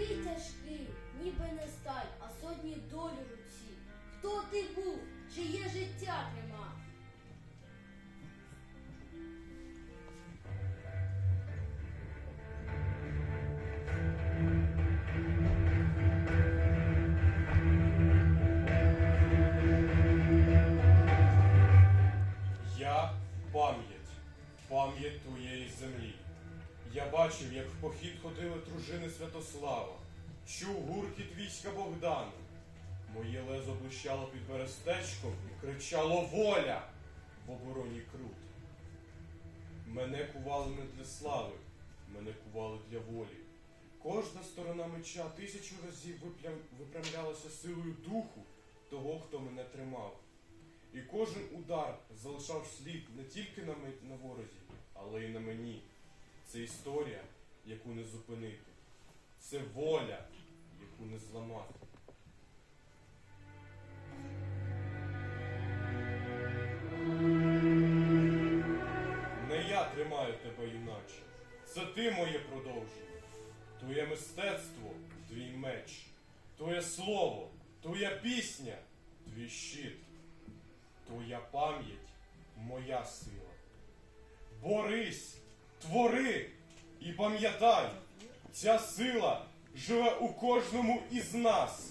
Такий тяжкий, ніби не сталь, а сотні долі руці. Хто ти був, чиє життя тримав? Я пам'ять, пам'ять твоєї землі. Я бачив, як в похід ходили дружини Святослава, чув гуркіт війська Богдана. Моє лезо блищало під берестечком і кричало Воля! в обороні крут. Мене кували не для слави, мене кували для волі. Кожна сторона меча тисячу разів випрямлялася силою духу того, хто мене тримав. І кожен удар залишав слід не тільки на ворозі, але й на мені. Це історія, яку не зупинити. Це воля, яку не зламати. Не я тримаю тебе, юначе. Це ти моє продовження. Твоє мистецтво, твій меч, твоє слово, твоя пісня, твій щит, твоя пам'ять, моя сила. Борись, твори і пам'ятай, ця сила живе у кожному із нас.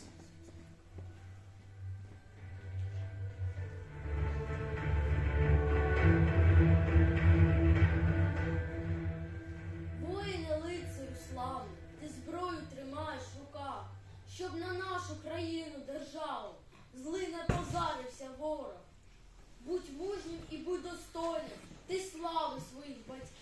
Воїне лицарю славний, ти зброю тримаєш в руках, щоб на нашу країну державу злий не позарився ворог. Будь мужнім і будь достойним, ти слави своїх батьків.